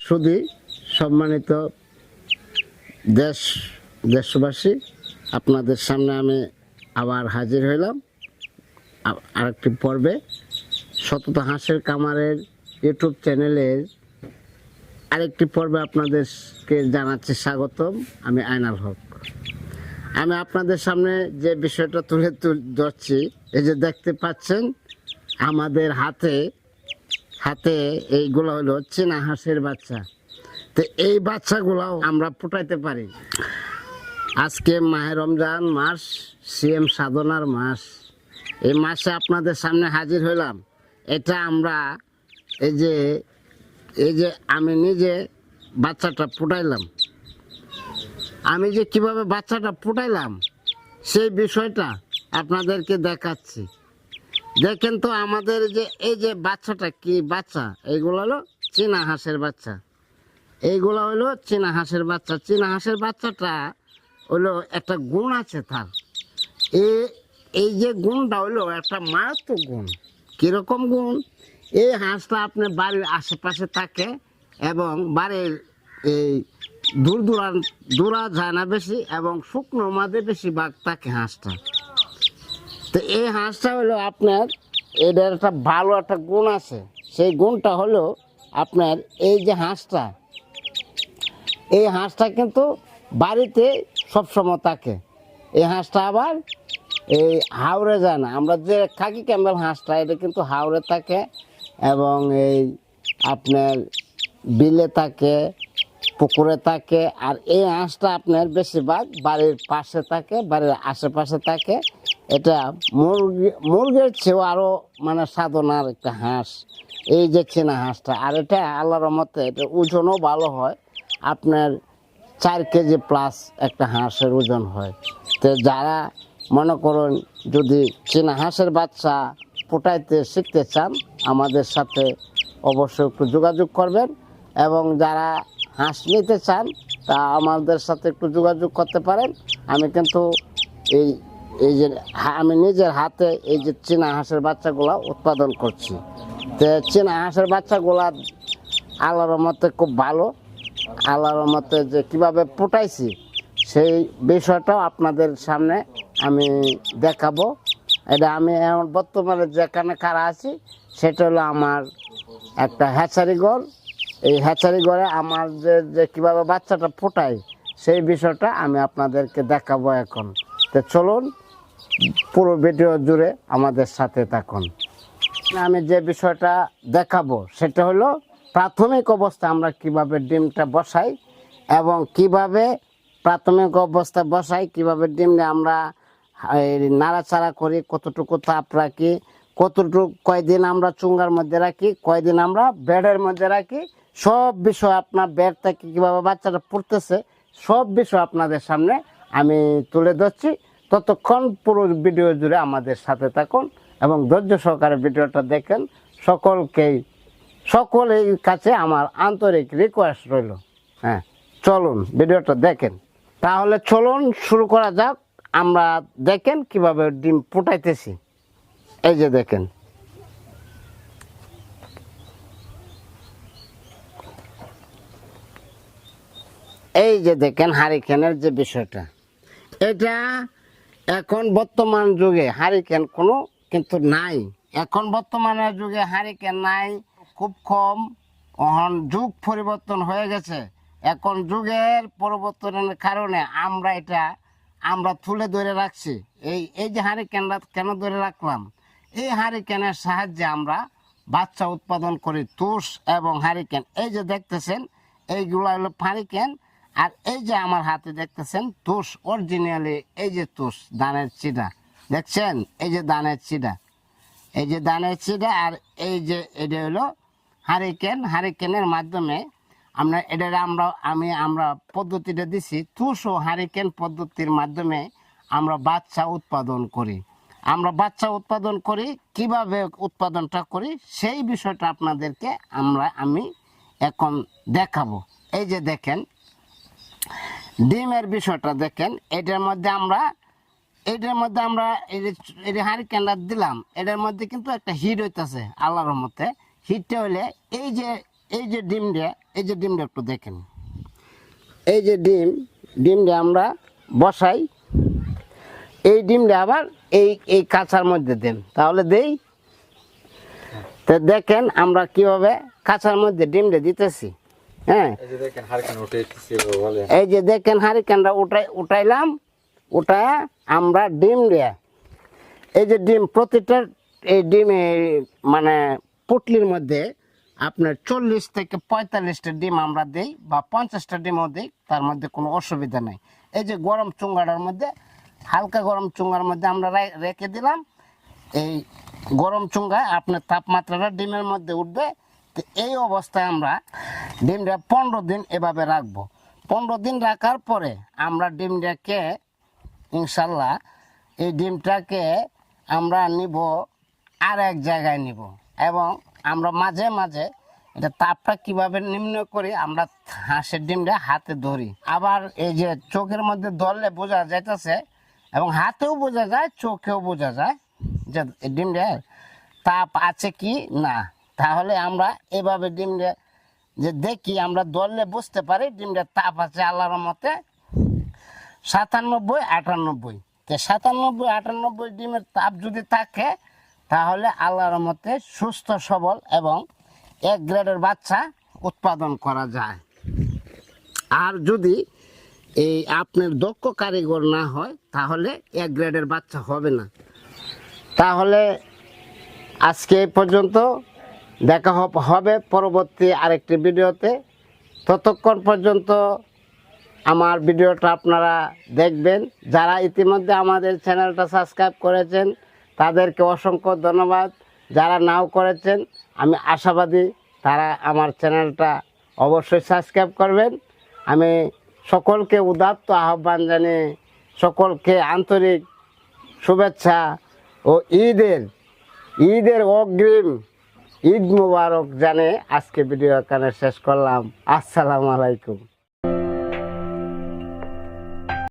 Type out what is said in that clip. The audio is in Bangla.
শুধু সম্মানিত দেশ, দেশবাসী, আপনাদের সামনে আমি আবার হাজির হইলাম। আরেকটি পর্বে শতত হাঁসের কামারের ইউটিউব চ্যানেলের আরেকটি পর্বে আপনাদেরকে জানাচ্ছি স্বাগতম। আমি আয়নাল হক। আমি আপনাদের সামনে যে বিষয়টা তুল- ধরছি, এই যে দেখতে পাচ্ছেন আমাদের হাতে হাতে এইগুলো হলো চীনা হাঁসের বাচ্চা। তো এই বাচ্চাগুলাও আমরা ফুটাইতে পারি। আজকে মাহে রমজান মাস, সিএম সাধনার মাস। এই মাসে আপনাদের সামনে হাজির হইলাম। এটা আমরা এই যে এই যে আমি নিজে বাচ্চাটা ফুটাইলাম। আমি যে কীভাবে বাচ্চাটা ফুটাইলাম, সেই বিষয়টা আপনাদেরকে দেখাচ্ছি। দেখেন তো আমাদের যে, এই যে বাচ্চাটা কি বাচ্চা? এইগুলো হলো চীনা হাঁসের বাচ্চা। এইগুলো হলো চীনা হাঁসের বাচ্চা। চীনা হাঁসের বাচ্চাটা হলো একটা গুণ আছে তার। এই এই যে গুণটা হলো একটা মারাত্মক গুণ। কীরকম গুণ? এই হাঁসটা আপনার বাড়ির আশেপাশে থাকে এবং বাড়ির এই দূর দূরান দূরা যায় না বেশি এবং শুকনো মাঝে বেশিরভাগ থাকে হাঁসটা। তো এই হাঁসটা হলো আপনার, এটার একটা ভালো একটা গুণ আছে। সেই গুণটা হলো আপনার এই যে হাঁসটা, এই হাঁসটা কিন্তু বাড়িতে সবসময় থাকে। এই হাঁসটা আবার এই হাওড়ে যায় না। আমরা যে খাকি ক্যাম্বেল হাঁসটা, এটা কিন্তু হাওড়ে থাকে এবং এই আপনার বিলে থাকে, পুকুরে থাকে। আর এই হাঁসটা আপনার বেশিরভাগ বাড়ির পাশে থাকে, বাড়ির আশেপাশে থাকে। এটা মুরগি, মুরগির চেয়েও আরও মানে সাধনার একটা হাঁস। এই যে চেনা হাঁসটা, আর এটা আল্লাহর মতে এটা ওজনও ভালো হয়। আপনার চার কেজি প্লাস একটা হাঁসের ওজন হয়। তো যারা মনে করুন যদি চেনা হাঁসের বাচ্চা ফুটাইতে শিখতে চান, আমাদের সাথে অবশ্যই একটু যোগাযোগ করবেন। এবং যারা হাঁস নিতে চান, তা আমাদের সাথে একটু যোগাযোগ করতে পারেন। আমি কিন্তু এই এই যে আমি নিজের হাতে এই যে চীনা হাঁসের বাচ্চাগুলা উৎপাদন করছি। তো চীনা হাঁসের বাচ্চাগুলা আল্লাহর মতে খুব ভালো। আল্লাহর মতে যে কীভাবে ফুটাইছি সেই বিষয়টাও আপনাদের সামনে আমি দেখাবো। এটা আমি এখন বর্তমানে যেখানে খাড়া আছি, সেটা হলো আমার একটা হ্যাচারি ঘর। এই হ্যাচারি ঘরে আমার যে যে কীভাবে বাচ্চাটা ফোটাই সেই বিষয়টা আমি আপনাদেরকে দেখাবো এখন। তো চলুন পুরো ভিডিও জুড়ে আমাদের সাথে থাকুন। আমি যে বিষয়টা দেখাবো, সেটা হলো প্রাথমিক অবস্থা আমরা কীভাবে ডিমটা বসাই এবং কীভাবে প্রাথমিক অবস্থা বসাই, কীভাবে ডিম আমরা নাড়াচাড়া করি, কতটুকু তাপ রাখি, কতটুকু, কয়দিন আমরা চুঙ্গার মধ্যে রাখি, কয়দিন আমরা বেডের মধ্যে রাখি, সব বিষয় আপনার বেড থেকে কীভাবে বাচ্চাটা পড়তেছে, সব বিষয় আপনাদের সামনে আমি তুলে ধরছি। ততক্ষণ পুরো ভিডিও জুড়ে আমাদের সাথে থাকুন এবং ধৈর্য সহকারে ভিডিওটা দেখেন। সকলকেই, সকলের কাছে আমার আন্তরিক রিকোয়েস্ট রইল। হ্যাঁ চলুন ভিডিওটা দেখেন। তাহলে চলুন শুরু করা যাক। আমরা দেখেন কীভাবে ডিম ফুটাইতেছি। এই যে দেখেন। এই যে দেখেন হারিকেনের যে বিষয়টা। এটা এখন বর্তমান যুগে হারিকেন কোনো কিন্তু নাই। এখন বর্তমানের যুগে হারিকেন নাই, খুব কম। এখন যুগ পরিবর্তন হয়ে গেছে। এখন যুগের পরিবর্তনের কারণে আমরা এটা, আমরা তুলে ধরে রাখছি। এই এই যে হারিকেনটা কেন ধরে রাখলাম? এই হারিকেনের সাহায্যে আমরা বাচ্চা উৎপাদন করি, তুষ এবং হারিকেন। এই যে দেখতেছেন, এইগুলো হলো হারিকেন। আর এই যে আমার হাতে দেখতেছেন তুষ অরিজিনালি এই যে তুষ ধানের চিটা দেখছেন? এই যে ধানের চিটা এই যে দানের চিটা আর এই যে এটা হলো হারিকেন। হারিকেনের মাধ্যমে আমরা এটা আমরা, আমি আমরা পদ্ধতিটা দিছি। তুষ ও হারিকেন পদ্ধতির মাধ্যমে আমরা বাচ্চা উৎপাদন করি। আমরা বাচ্চা উৎপাদন করি, কীভাবে উৎপাদনটা করি সেই বিষয়টা আপনাদেরকে আমরা, আমি এখন দেখাবো। এই যে দেখেন ডিমের বিষয়টা দেখেন, এটার মধ্যে আমরা, এটার মধ্যে আমরা এই এই যে দিলাম, এটার মধ্যে কিন্তু একটা হিট হইতেছে, আল্লাহর মতে হিটটা হলে এই যে এই যে ডিমটা এই যে ডিমটা একটু দেখেন। এই যে ডিম ডিমটা আমরা বসাই। এই ডিমটা আবার এই এই কাঁচার মধ্যে দেন, তাহলে দেই। তো দেখেন আমরা কীভাবে কাঁচার মধ্যে ডিমটা দিতেছি। হ্যাঁ। এই যে দেখেন হারিকেনটা উঠাই উঠাইলাম উঠায় আমরা ডিম দিয়ে এই যে ডিম প্রতিটা এই ডিমে মানে পুটলির মধ্যে আপনার চল্লিশ থেকে পঁয়তাল্লিশটা ডিম আমরা দিই বা পঞ্চাশটা ডিমও দিই তার মধ্যে কোনো অসুবিধা নেই। এই যে গরম চুঙ্গাটার মধ্যে হালকা গরম চুঙ্গার মধ্যে আমরা রেখে দিলাম। এই গরম চুঙ্গায় আপনার তাপমাত্রাটা ডিমের মধ্যে উঠবে তো এই অবস্থায় আমরা ডিমটা পনেরো দিন এভাবে রাখব। পনেরো দিন রাখার পরে আমরা ডিমটাকে, ইনশাল্লাহ, এই ডিমটাকে আমরা নিব আর এক জায়গায় নিব এবং আমরা মাঝে মাঝে এটা তাপটা কীভাবে নিম্ন করি, আমরা হাঁসের ডিমটা হাতে ধরি। আবার এই যে চোখের মধ্যে ধরলে বোঝা যাইতেছে এবং হাতেও বোঝা যায়, চোখেও বোঝা যায় যে এই ডিমটার তাপ আছে কি না। তাহলে আমরা এভাবে ডিমটা যে দেখি, আমরা ধরলে বুঝতে পারি ডিমটার তাপ আছে আল্লাহর মতে সাতানব্বই, আটানব্বই। তো সাতানব্বই, আটানব্বই ডিমের তাপ যদি থাকে, তাহলে আল্লাহর মতে সুস্থ, সবল এবং এক গ্রেডের বাচ্চা উৎপাদন করা যায়। আর যদি এই আপনার দক্ষ কারিগর না হয়, তাহলে এক গ্রেডের বাচ্চা হবে না। তাহলে আজকে এই পর্যন্ত দেখা হব- পরবর্তী আরেকটি ভিডিওতে। ততক্ষণ পর্যন্ত আমার ভিডিওটা আপনারা দেখবেন। যারা ইতিমধ্যে আমাদের চ্যানেলটা সাবস্ক্রাইব করেছেন, তাদেরকে অসংখ্য ধন্যবাদ। যারা নাও করেছেন, আমি আশাবাদী তারা আমার চ্যানেলটা অবশ্যই সাবস্ক্রাইব করবেন। আমি সকলকে উদাত্ত আহ্বান জানিয়ে সকলকে আন্তরিক শুভেচ্ছা ও ঈদের ঈদের অগ্রিম ঈদ মুবারক জানে আজকে ভিডিও এখানে শেষ করলাম। আসসালামু আলাইকুম।